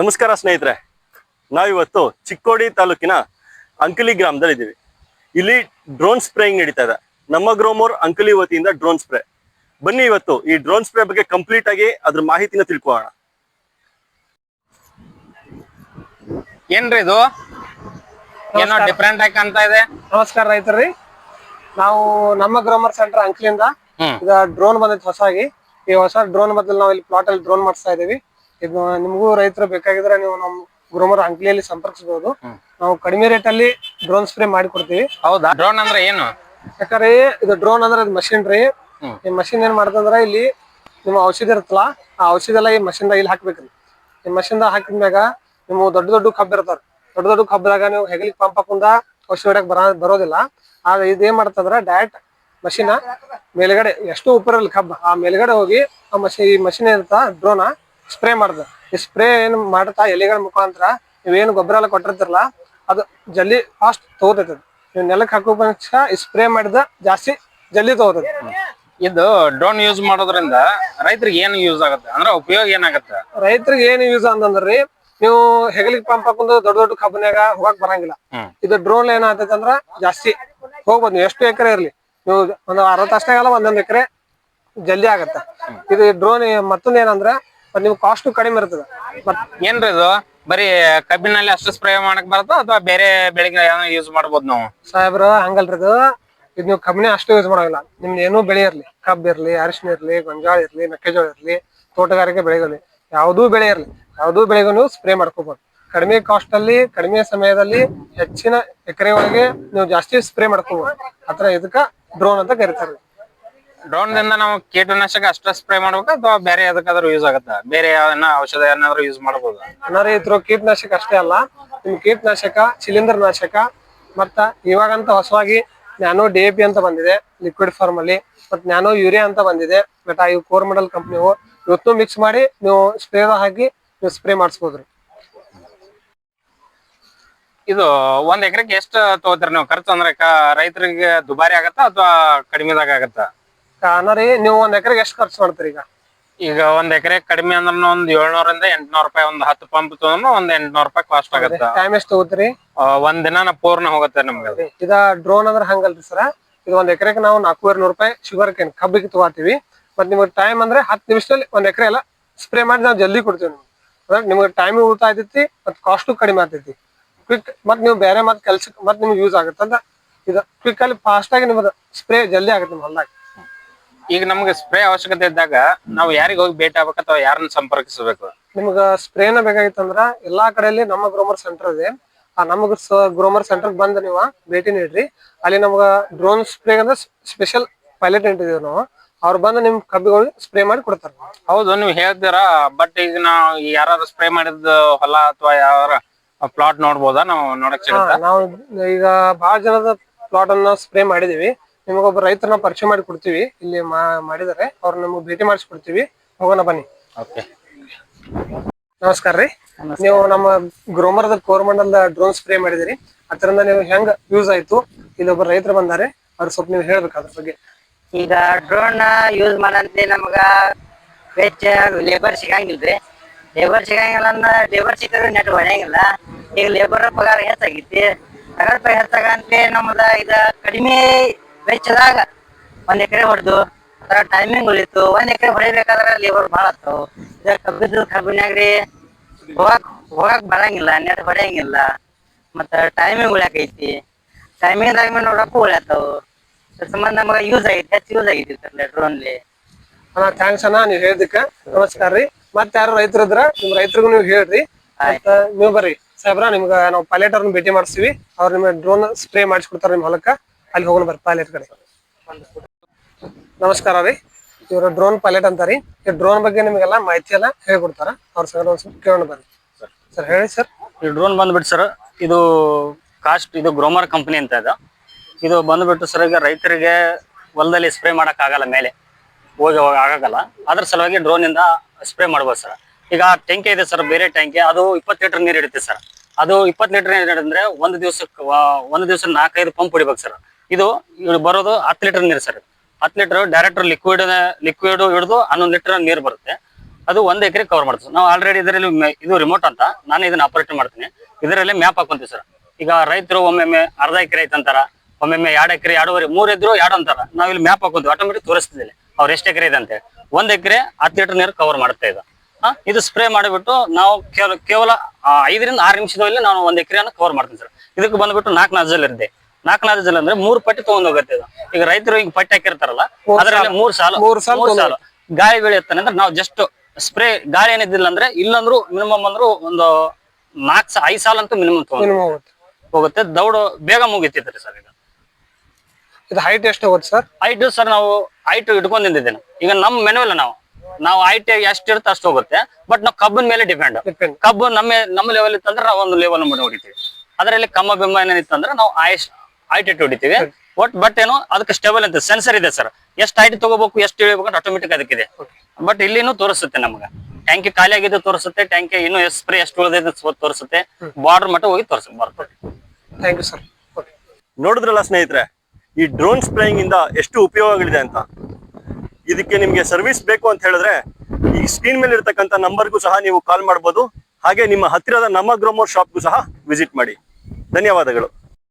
ನಮಸ್ಕಾರ ಸ್ನೇಹಿತರೆ. ನಾವಿವತ್ತು ಚಿಕ್ಕೋಡಿ ತಾಲೂಕಿನ ಅಂಕಲಿ ಗ್ರಾಮದಲ್ಲಿ ಇದ್ದೀವಿ ಇಲ್ಲಿ ಡ್ರೋನ್ ಸ್ಪ್ರೇಯಿಂಗ್ ನಡೀತಾ ಇದೆ. ನಮ್ಮ ಗ್ರೋಮೋರ್ ಅಂಕಲಿ ವತಿಯಿಂದ ಡ್ರೋನ್ ಸ್ಪ್ರೇ. ಬನ್ನಿ ಇವತ್ತು ಈ ಡ್ರೋನ್ ಸ್ಪ್ರೇ ಬಗ್ಗೆ ಕಂಪ್ಲೀಟ್ ಆಗಿ ಅದ್ರ ಮಾಹಿತಿನ ತಿಳ್ಕೊಳ್ಳೋಣ. ಏನ್ರಿ ಇದು? ಏನೋ ಡಿಫ್ರೆಂಟ್ ಆಗಿ ಕಾಣ್ತಾ ಇದೆ? ನಮಸ್ಕಾರ ರೈತರ್ರಿ. ನಾವು ನಮ್ಮ ಗ್ರೋಮರ್ ಸೆಂಟರ್ ಅಂಕಲಿಯಿಂದ. ಈಗ ಡ್ರೋನ್ ಬಂದೈತೆ ಹೊಸಾಗಿ ಈ ಹೊಸ ಡ್ರೋನ್ ಬದಲು ನಾವು ಇಲ್ಲಿ ಪ್ಲಾಟ್ ಅಲ್ಲಿ ಡ್ರೋನ್ ಮಾಡಿಸ್ತಾ ಇದೀವಿ ಇದು ನಿಮಗೂ ರೈತರು ಬೇಕಾಗಿದ್ರೆ ನೀವು ನಮ್ ಗ್ರೋಮರ್ ಅಂಕ್ಲಿಯಲ್ಲಿ ಸಂಪರ್ಕಿಸಬಹುದು ನಾವು ಕಡಿಮೆ ರೇಟ್ ಅಲ್ಲಿ ಡ್ರೋನ್ ಸ್ಪ್ರೇ ಮಾಡಿ ಕೊಡ್ತೀವಿ ಹೌದಾ? ಡ್ರೋನ್ ಅಂದ್ರೆ ಏನು? ಯಾಕಂದ್ರೆ ಇದು ಡ್ರೋನ್ ಅಂದ್ರೆ ಅದು ಮಷಿನ್ ರೀ. ಈ ಮಷಿನ್ ಏನ್ ಮಾಡ್ತಂದ್ರ ಇಲ್ಲಿ ನಿಮ್ಮ ಔಷಧಿ ಇರುತ್ತಲ್ಲ ಆ ಔಷಧಿ ಎಲ್ಲ ಈ ಮಷಿನ್ ಇಲ್ಲಿ ಹಾಕ್ಬೇಕ್ರಿ. ಈ ಮಷಿನ್ ಹಾಕಿದ್ಮ್ಯಾಗ ನಿಮ್ಮ ದೊಡ್ಡ ದೊಡ್ಡ ಕಬ್ಬ ಇರ್ತಾರ ದೊಡ್ಡ ದೊಡ್ಡ ಕಬ್ಬದಾಗ ನೀವು ಹೆಗಲಿಗೆ ಪಂಪ್ ಹಾಕೊಂಡ ಔಷಧಿ ಹೊಡ್ಯಾಕ್ ಬರ ಬರೋದಿಲ್ಲ. ಆದ್ರೆ ಇದೇನ್ ಏನ್ ಮಾಡ್ತಂದ್ರ ಡೈರೆಕ್ಟ್ ಮಷಿನ ಮೇಲ್ಗಡೆ ಎಷ್ಟು ಉಪರಲ್ಲಿ ಕಬ್ಬ ಆ ಮೇಲ್ಗಡೆ ಹೋಗಿ ಆ ಮಷಿನ್ ಈ ಮಷಿನ್ ಇರುತ್ತ ಡ್ರೋನ ಸ್ಪ್ರೇ ಮಾಡ್ದ. ಈ ಸ್ಪ್ರೇ ಏನ್ ಮಾಡ್ತಾ ಎಲೆಗಳ ಮುಖಾಂತರ ನೀವೇನು ಗೊಬ್ಬರ ಎಲ್ಲ ಕೊಟ್ಟಿರ್ತಿರಲ್ಲ ಅದು ಜಲ್ದಿ ಫಾಸ್ಟ್ ತಗೋತೈತೆ ನೀವು ನೆಲಕ್ಕೆ ಹಾಕೋ ಪಕ್ಷ ಈ ಸ್ಪ್ರೇ ಮಾಡಿದ ಜಾಸ್ತಿ ಜಲ್ದಿ ತಗೋತೈತೆ ಇದು ಡ್ರೋನ್ ಯೂಸ್ ಮಾಡೋದ್ರಿಂದ ರೈತರಿಗೆ ಏನು ಯೂಸ್ ಆಗುತ್ತೆ? ಅಂದ್ರೆ ಉಪಯೋಗ ಏನಾಗುತ್ತೆ? ರೈತರಿಗೆ ಏನು ಯೂಸ್ ಅಂತಂದ್ರಿ ನೀವು ಹೆಗಲಿಗೆ ಪಂಪ್ ಹಾಕೊಂಡು ದೊಡ್ಡ ದೊಡ್ಡ ಕಬ್ಬನ್ಯಾಗ ಹೋಗಕ್ ಬರಂಗಿಲ್ಲ. ಇದು ಡ್ರೋನ್ ಏನಾಗ್ತೈತೆ ಅಂದ್ರ ಜಾಸ್ತಿ ಹೋಗ್ಬೋದು. ನೀವು ಎಷ್ಟು ಎಕರೆ ಇರ್ಲಿ? ನೀವು ಒಂದು ಅರವತ್ತು ಅಷ್ಟಾಗಲ್ಲ ಒಂದೊಂದು ಎಕರೆ ಜಲ್ದಿ ಆಗತ್ತ. ಇದು ಡ್ರೋನ್ ಮತ್ತೊಂದು ಏನಂದ್ರ ಮತ್ತ್ ನಿಮ್ಗೆ ಕಾಸ್ಟ್ ಕಡಿಮೆ ಇರ್ತದೆ. ಬಟ್ ಏನ್ರಿ ಇದು? ಬರೀ ಕಬ್ಬಿನಲ್ಲಿ ಅಷ್ಟು ಸ್ಪ್ರೇ ಮಾಡಕ್ ಬರುತ್ತಾ ಅಥವಾ ಬೇರೆ ಬೆಳೆಗೆ ಯೂಸ್ ಮಾಡ್ಬೋದು ನಾವು? ಸಾಹೇಬ್ರ ಹಂಗಲ್ರಿ ಇದು. ಇದು ನೀವು ಕಬ್ಬಿನ ಅಷ್ಟು ಯೂಸ್ ಮಾಡೋಲ್ಲ ನಿಮ್ದು ಏನೂ ಬೆಳೆ ಇರ್ಲಿ. ಕಬ್ಬು ಇರ್ಲಿ ಅರಿಶಿನ ಇರ್ಲಿ ಗೊಂಜಾಳ ಇರ್ಲಿ ಮೆಕ್ಕೆಜೋಳ ಇರ್ಲಿ ತೋಟಗಾರಿಕೆ ಬೆಳೆಗಳು ಯಾವುದೂ ಬೆಳೆ ಇರ್ಲಿ. ಯಾವುದೂ ಬೆಳೆಗೂ ನೀವು ಸ್ಪ್ರೇ ಮಾಡ್ಕೋಬಹುದು ಕಡಿಮೆ ಕಾಸ್ಟ್ ಅಲ್ಲಿ ಕಡಿಮೆ ಸಮಯದಲ್ಲಿ ಹೆಚ್ಚಿನ ಎಕರೆ ಒಳಗೆ ನೀವು ಜಾಸ್ತಿ ಸ್ಪ್ರೇ ಮಾಡ್ಕೋಬಹುದು ಆತರ ಇದಕ್ಕ ಡ್ರೋನ್ ಅಂತ ಕರೀತಾರೆ. ಡ್ರೋನ್ ದಿಂದ ನಾವು ಕೀಟನಾಶಕ ಅಷ್ಟ ಸ್ಪ್ರೇ ಮಾಡ್ಬೇಕಾ ಅಥವಾ ಬೇರೆ ಅದಕ್ಕಾದ್ರೂ ಯೂಸ್ ಆಗುತ್ತಾ? ಬೇರೆ ಔಷಧ ಏನಾದ್ರು ಯೂಸ್ ಮಾಡಬಹುದು ಇದ್ರ ಕೀಟನಾಶಕ ಅಷ್ಟೇ ಅಲ್ಲ ನಿಮ್ ಕೀಟನಾಶಕ ಶಿಲೀಂಧ್ರ ನಾಶಕ ಮತ್ತ ಇವಾಗಂತ ಹೊಸವಾಗಿ ನ್ಯಾನೋ ಡಿ ಎ ಪಿ ಅಂತ ಬಂದಿದೆ ಲಿಕ್ವಿಡ್ ಫಾರ್ಮ್ ಅಲ್ಲಿ ಮತ್ತೆ ನ್ಯಾನೋ ಯೂರಿಯಾ ಅಂತ ಬಂದಿದೆ ಬಟ್ ಈ ಕೋರ್ ಮಾಡಲ್ ಕಂಪ್ನಿವು ಇವತ್ತು ಮಿಕ್ಸ್ ಮಾಡಿ ನೀವು ಸ್ಪ್ರೇ ಹಾಕಿ ನೀವು ಸ್ಪ್ರೇ ಮಾಡಿಸ್ಬೋದ್ರಿ. ಇದು ಒಂದ್ ಎಕರೆಗೆ ಎಷ್ಟು ತಗೋತೀರಿ ನೀವು? ಖರ್ಚು ಅಂದ್ರೆ ರೈತರಿಗೆ ದುಬಾರಿ ಆಗತ್ತಾ ಅಥವಾ ಕಡಿಮೆದಾಗ ಆಗತ್ತಾ? ಅನಾರಿ ನೀವು ಒಂದ್ ಎಕರೆಗೆ ಎಷ್ಟು ಖರ್ಚು ಮಾಡ್ತೀರಿ ಈಗ? ಈಗ ಒಂದ್ ಎಕರೆ ಕಡಿಮೆ ಅಂದ್ರೆ ಒಂದ್ ಏಳ್ನೂರಿಂದ ಎಂಟ್ನೂರ್ ರೂಪಾಯಿ ಒಂದ್ ಹತ್ತು ಪಂಪ್ ತಗೊಂಡ್ರು ಒಂದ್ ಎಂಟ್ನೂರ್ ರೂಪಾಯಿ ಕಾಸ್ಟ್ ಆಗತ್ತ. ಟೈಮ್ ಎಷ್ಟು ತಗೋತೀರಿ ಒಂದ್ ದಿನ ಪೂರ್ಣ ಹೋಗುತ್ತೆ ನಮ್ಗೆ. ಇದ ಡ್ರೋನ್ ಅಂದ್ರೆ ಹಂಗಲ್ರಿ ಸರ. ಇದು ಒಂದ್ ಎಕರೆಗೆ ನಾವು ನಾಲ್ಕೂವರೆ ನೂರು ರೂಪಾಯಿ ಶುಗರ್ ಕೇನ್ ಕಬ್ಬಿಗೆ ತಗೋತೀವಿ. ಮತ್ ನಿಮ್ಗೆ ಟೈಮ್ ಅಂದ್ರೆ ಹತ್ತು ನಿಮಿಷದಲ್ಲಿ ಒಂದ್ ಎಕರೆ ಎಲ್ಲ ಸ್ಪ್ರೇ ಮಾಡಿ ನಾವು ಜಲ್ದಿ ಕೊಡ್ತೀವಿ ನಿಮ್ಗೆ. ಅಂದ್ರೆ ನಿಮ್ಗೆ ಟೈಮ್ ಉಳಿತಾಯ ಆಗ್ತೈತಿ ಮತ್ ಕಾಸ್ಟು ಕಡಿಮೆ ಆಗ್ತೈತಿ ಕ್ವಿಕ್ ಮತ್ ನೀವು ಬೇರೆ ಮತ್ ಕೆಲ್ಸಕ್ಕೆ ಮತ್ ನಿಮ್ಗೆ ಯೂಸ್ ಆಗುತ್ತೆ ಅಂತ ಇದು ಕ್ವಿಕ್ ಅಲ್ಲಿ ಫಾಸ್ಟ್ ಆಗಿ ನಿಮ್ಮದು ಸ್ಪ್ರೇ ಜಲ್ದಿ ಆಗುತ್ತೆ ನಿಮ್ಮ ಹೊಲ್ದಾಗ. ಈಗ ನಮ್ಗೆ ಸ್ಪ್ರೇ ಅವಶ್ಯಕತೆ ಇದ್ದಾಗ ನಾವು ಯಾರಿಗೆ ಹೋಗಿ ಭೇಟಿ ಆಗ್ಬೇಕು ಅಥವಾ ಯಾರನ್ನ ಸಂಪರ್ಕಿಸಬೇಕು? ನಿಮ್ಗ ಸ್ಪ್ರೇನ ಬೇಕಾಗಿತ್ತಂದ್ರ ಎಲ್ಲಾ ಕಡೆಯಲ್ಲಿ ನಮ್ಮ ಗ್ರೋಮರ್ ಸೆಂಟರ್ ಇದೆ. ಆ ನಮಗ ಗ್ರೋಮರ್ ಸೆಂಟರ್ ಬಂದ್ ನೀವು ಭೇಟಿ ನೀಡ್ರಿ. ಅಲ್ಲಿ ನಮ್ಗ ಡ್ರೋನ್ ಸ್ಪ್ರೇ ಅಂದ್ರೆ ಸ್ಪೆಷಲ್ ಪೈಲಟ್ ಇಟ್ಟಿದೀವಿ ನಾವು. ಅವ್ರು ಬಂದು ನಿಮ್ ಕಬ್ಬಿಗಳಿಗೆ ಸ್ಪ್ರೇ ಮಾಡಿ ಕೊಡ್ತಾರೆ. ಹೌದು ನೀವು ಹೇಳ್ತೀರ ಬಟ್ ಈಗ ನಾವು ಯಾರು ಸ್ಪ್ರೇ ಮಾಡಿದ ಹೊಲ ಅಥವಾ ಯಾರ ಪ್ಲಾಟ್ ನೋಡ್ಬೋದಾ? ನಾವು ನೋಡಕ್ ಸಿಗುತ್ತಾ? ನಾವು ಈಗ ಬಹಳ ಜನದ ಪ್ಲಾಟ್ ಅನ್ನ ಸ್ಪ್ರೇ ಮಾಡಿದೀವಿ. ನಿಮಗೊಬ್ಬ ರೈತರನ್ನ ಪರಿಚಯ ಮಾಡಿ ಕೊಡ್ತೀವಿ. ಇಲ್ಲಿ ಮಾ- ಮಾಡಿದಾರೆ. ಅವ್ರ ನಮ್ಗೆ ಭೇಟಿ ಮಾಡಿಸ್ಕೊಡ್ತೀವಿ. ಹೋಗೋಣ ಬನ್ನಿ. ಓಕೆ. ನಮಸ್ಕಾರ ರೀ. ನೀವು ನಮ್ಮ ಗ್ರೋಮರ್ದ ಕೋರ್ಮಂಡಲ್ ಡ್ರೋನ್ ಸ್ಪ್ರೇ ಮಾಡಿದಿರಿ. ಅದರಿಂದ ನೀವು ಹೆಂಗ್ ಯೂಸ್ ಆಯ್ತು? ಇಲ್ಲೊಬ್ಬ ರೈತರು ಬಂದಾರೆ. ಅವ್ರ ಸ್ವಲ್ಪ ನೀವು ಹೇಳ್ಬೇಕು ಅದ್ರ ಬಗ್ಗೆ. ಈಗ ಡ್ರೋನ್ ಯೂಸ್ ಮಾಡಂತೆ ನಮಗ ವೆಚ್ಚ ಲೇಬರ್ ಸಿಗಂಗಿಲ್ರಿ. ಲೇಬರ್ ಸಿಗಂಗಿಲ್ಲ ಅಂದ್ರೆ ಲೇಬರ್ ಸಿಕ್ಕರೆ ನೆಟ್ ಹೊಡೆಯಂಗಿಲ್ಲ. ಈಗ ಲೇಬರ್ ಪಗಾರ ಹೆಚ್ಚಾಗೈತಿ. ಪಗಾರ ಹೆಚ್ಚಾಗಂತೆ ನಮ್ದ ಇದ ಕಡಿಮೆ ವೆಚ್ಚದಾಗ ಒಂದ್ ಎಕರೆ ಹೊಡೆದು ಅದರ ಟೈಮಿಂಗ್ ಉಳಿತು. ಒಂದ್ ಎಕರೆ ಹೊಡಿಬೇಕಾದ್ರ ಲೇಬರ್ ಭಾಳ ಆತಾವ ಇದ ಕಬ್ಬಿದ್ದು ಕಬ್ಬಿನಾಗ್ರಿ ಹೋಗಾಕ್ ಹೋಗಾಕ್ ಬರಂಗಿಲ್ಲ ನೆಟ್ ಹೊಡೆಯಂಗಿಲ್ಲ. ಮತ್ತ ಟೈಮಿಂಗ್ ಉಳ್ಯಾಕೈತಿ. ಟೈಮಿಂಗ್ ಟೈಮಿಂಗ್ ನೋಡಕ್ಕೂ ಉಳ್ಯಾತಾವು. ಸಂಬಂಧ ನಮಗ ಯೂಸ್ ಆಗೈತಿ ಹೆಚ್ಚು ಯೂಸ್ ಆಗೈತಿ ಡ್ರೋನ್ಲಿ ಅಣ್ಣ ಥ್ಯಾಂಕ್ಸ್ ಅಣ್ಣ ನೀವು ಹೇಳಿದಕ್ಕ. ನಮಸ್ಕಾರ ರೀ. ಮತ್ತೆ ಯಾರು ರೈತರು ಇದ್ರ ನಿಮ್ ರೈತರಿಗೂ ನೀವು ಹೇಳ್ರಿ. ನೀವು ಬರ್ರಿ. ಸಾಹೇಬ್ರ ನಿಮ್ಗ ನಾವು ಪೈಲಟ್ ಅವ್ರನ್ನ ಭೇಟಿ ಮಾಡಿಸ್ತೀವಿ. ಅವ್ರ ನಿಮ್ಗೆ ಡ್ರೋನ್ ಸ್ಪ್ರೇ ಮಾಡಿಸ್ಕೊಡ್ತಾರ ನಿಮ್ ಹೊಲಕ್ಕ. ಅಲ್ಲಿ ಹೋಗಲು ಬರ್ರಿ ಪೈಲಟ್ ಕಡೆ. ನಮಸ್ಕಾರ ರೀ. ಇವರು ಡ್ರೋನ್ ಪೈಲಟ್ ಅಂತಾರಿ. ಈ ಡ್ರೋನ್ ಬಗ್ಗೆ ನಿಮಗೆಲ್ಲ ಮಾಹಿತಿ ಎಲ್ಲ ಹೇಳ್ಕೊಡ್ತಾರ. ಅವ್ರ ಸಂಗಡ ಒಂದ್ ಸ್ವಲ್ಪ ಕೇಳೋಣ ಬರ್ರಿ. ಸರ್ ಹೇಳಿ ಸರ್ ಈ ಡ್ರೋನ್ ಬಂದ್ಬಿಟ್ಟು ಸರ್ ಇದು ಕಾಸ್ಟ್ ಇದು ಗ್ರೋಮರ್ ಕಂಪನಿ ಅಂತ ಇದು. ಇದು ಬಂದ್ಬಿಟ್ಟು ಸರ್ ಈಗ ರೈತರಿಗೆ ಹೊಲದಲ್ಲಿ ಸ್ಪ್ರೇ ಆಗಲ್ಲ ಮೇಲೆ. ಹೋಗಿ ಹೋಗಿ ಆಗಲ್ಲ. ಅದ್ರ ಸಲುವಾಗಿ ಡ್ರೋನ್ ಇಂದ ಸ್ಪ್ರೇ ಮಾಡ್ಬೋದು ಸರ್ ಈಗ ಟ್ಯಾಂಕಿ ಇದೆ ಸರ್ ಬೇರೆ ಟ್ಯಾಂಕಿ ಅದು ಇಪ್ಪತ್ತು ಲೀಟರ್ ನೀರು ಇಡುತ್ತೆ ಸರ್ ಅದು ಇಪ್ಪತ್ತು ಲೀಟರ್ ಅಂದ್ರೆ ಒಂದು ದಿವಸಕ್ಕೆ ಒಂದು ದಿವಸ ನಾಲ್ಕೈದು ಪಂಪ್ ಹೊಡಿಬೇಕು ಸರ್. ಇದು ಇವ್ರು ಬರೋದು ಹತ್ತು ಲೀಟರ್ ನೀರು ಸರ್. ಹತ್ತು ಲೀಟರ್ ಡೈರೆಕ್ಟ್ ಲಿಕ್ವಿಡ್ ಲಿಕ್ವಿಡ್ ಹಿಡಿದು ಹನ್ನೊಂದು ಲೀಟರ್ ನೀರು ಬರುತ್ತೆ. ಅದು ಒಂದ್ ಎಕರೆ ಕವರ್ ಮಾಡ್ತೀವಿ ನಾವು ಆಲ್ರೆಡಿ ಇದರಲ್ಲಿ ಇದು ರಿಮೋಟ್ ಅಂತ, ನಾನು ಇದನ್ನ ಆಪರೇಟ್ ಮಾಡ್ತೀನಿ. ಇದರಲ್ಲಿ ಮ್ಯಾಪ್ ಹಾಕೊಂತೀವಿ ಸರ್. ಈಗ ರೈತರು ಒಮ್ಮೊಮ್ಮೆ ಅರ್ಧ ಎಕರೆ ಐತಂತಾರ ಒಮ್ಮೊಮ್ಮೆ ಎರಡು ಎಕರೆ, ಎರಡೂವರೆ, ಮೂರ್ ಇದ್ರು ಎರಡು ಅಂತಾರ. ನಾವಿಲ್ಲಿ ಮ್ಯಾಪ್ ಹಾಕೊಂತೀವಿ ಆಟೋಮೆಟಿಕ್ ತೋರಿಸ್ತಿದ್ದಿಲ್ಲ ಅವ್ರು ಎಷ್ಟು ಎಕರೆ ಇದೆ ಅಂತ ಹೇಳಿ. ಒಂದ್ ಎಕರೆ ಹತ್ತು ಲೀಟರ್ ನೀರು ಕವರ್ ಮಾಡುತ್ತೆ ಇದು ಇದು ಸ್ಪ್ರೇ ಮಾಡಿಬಿಟ್ಟು ನಾವು ಕೇವಲ ಐದರಿಂದ ಆರು ನಿಮಿಷದಲ್ಲಿ ನಾವು ಒಂದು ಎಕರೆಯನ್ನು ಕವರ್ ಮಾಡ್ತೀನಿ ಸರ್ ಇದಕ್ಕೆ ಬಂದ್ಬಿಟ್ಟು ನಾಲ್ಕು ನಾಜಲ್ ಇರುತ್ತೆ. ನಾಲ್ಕು ನಾಜಲ್ ಅಂದ್ರೆ ಮೂರು ಪಟ್ಟಿ ತಗೊಂಡ್ ಹೋಗುತ್ತೆ ಇದು. ಈಗ ರೈತರು ಈಗ ಪಟ್ಟಿ ಹಾಕಿರ್ತಾರಲ್ಲ ಅದರಲ್ಲಿ ಮೂರ್ ಸಾಲ. ಮೂರ್ ಸಾಲ ಗಾಳಿ ಬೆಳೆಯುತ್ತಾನೆ ಅಂದ್ರೆ ನಾವು ಜಸ್ಟ್ ಸ್ಪ್ರೇ ಗಾಳಿ ಏನಿದ್ದಿಲ್ಲ ಅಂದ್ರೆ ಇಲ್ಲಂದ್ರು ಮಿನಿಮಮ್ ಅಂದ್ರು ಒಂದು ನಾಲ್ಕು ಐದು ಸಾಲ ಅಂತೂ ಮಿನಿಮಮ್ ತಗೊಂಡ್ ಹೋಗುತ್ತೆ. ದೌಡ ದೌಡು ಬೇಗ ಮುಗಿತಿದ್ರಿ ಸರ್ ಈಗ. ಇದು ಹೈಟ್ ಎಷ್ಟು ಹೋಗುತ್ತೆ ಸರ್ ಹೈಟ್ ಸರ್ ನಾವು ಹೈಟ್ ಇಟ್ಕೊಂಡಿದ್ದೇನೆ ಈಗ ನಮ್ಮ ಮೆನುವಲ್ಲ ನಾವು. ನಾವು ಟಿ ಎಷ್ಟು ಇರುತ್ತೆ ಅಷ್ಟು ಹೋಗುತ್ತೆ. ಬಟ್ ನಾವು ಕಬ್ಬಿನ ಮೇಲೆ ಡಿಪೆಂಡ್ ಕಬ್ಬು ನಮ್ಮ ನಮ್ಮ ಲೆವೆಲ್ ಇತ್ತಂದ್ರೆ ನಾವು ಒಂದು ಲೆವೆಲ್ ಮಾಡಿ ಹೊಡಿತೀವಿ. ಅದರಲ್ಲಿ ಕಮ್ಮ ಬೆಮ್ಮ ಏನಿತ್ತಂದ್ರೆ ನಾವು ಆಯಸ್ ಐ ಟಿ ಹೊಡಿತೀವಿ. ಒಟ್ ಬಟ್ ಏನು ಅದಕ್ಕೆ ಸ್ಟೇಬಲ್ ಅಂತ ಸೆನ್ಸರ್ ಇದೆ ಸರ್ ಎಷ್ಟು ಹೈಟ್ ತಗೋಬೇಕು ಎಷ್ಟು ಇಳಿಬೇಕು ಅಂತ ಆಟೋಮೆಟಿಕ್ ಅದಕ್ಕಿದೆ. ಬಟ್ ಇಲ್ಲಿನೂ ತೋರಿಸುತ್ತೆ ನಮ್ಗೆ. ಟ್ಯಾಂಕಿ ಖಾಲಿ ಆಗಿದ್ದು ತೋರಿಸುತ್ತೆ ಟ್ಯಾಂಕಿ ಇನ್ನು ಎಷ್ಟು ಸ್ಪ್ರೇ ಎಷ್ಟು ಉಳಿದೈತೆ ತೋರಿಸುತ್ತೆ. ಬಾರ್ಡರ್ ಮಟ್ಟ ಹೋಗಿ ತೋರಿಸುತ್ತೆ ಬರ್ತದೆ. ಥ್ಯಾಂಕ್ ಯು ಸರ್ ನೋಡಿದ್ರಲ್ಲ ಸ್ನೇಹಿತರೆ ಈ ಡ್ರೋನ್ ಸ್ಪ್ರೇಯಿಂಗ್ ಇಂದ ಎಷ್ಟು ಉಪಯೋಗಗಳಿದೆ ಅಂತ? ಇದಕ್ಕೆ ನಿಮಗೆ ಸರ್ವಿಸ್ ಬೇಕು ಅಂತ ಹೇಳಿದ್ರೆ ಈ ಸ್ಕ್ರೀನ್ ಮೇಲೆ ಇರ್ತಕ್ಕಂಥ ನಂಬರ್ಗೂ ಸಹ ನೀವು ಕಾಲ್ ಮಾಡ್ಬೋದು. ಹಾಗೆ ನಿಮ್ಮ ಹತ್ತಿರದ ನಮ್ಮ ಗ್ರೋಮೋರ್ ಶಾಪ್ಗೂ ಸಹ ವಿಸಿಟ್ ಮಾಡಿ. ಧನ್ಯವಾದಗಳು.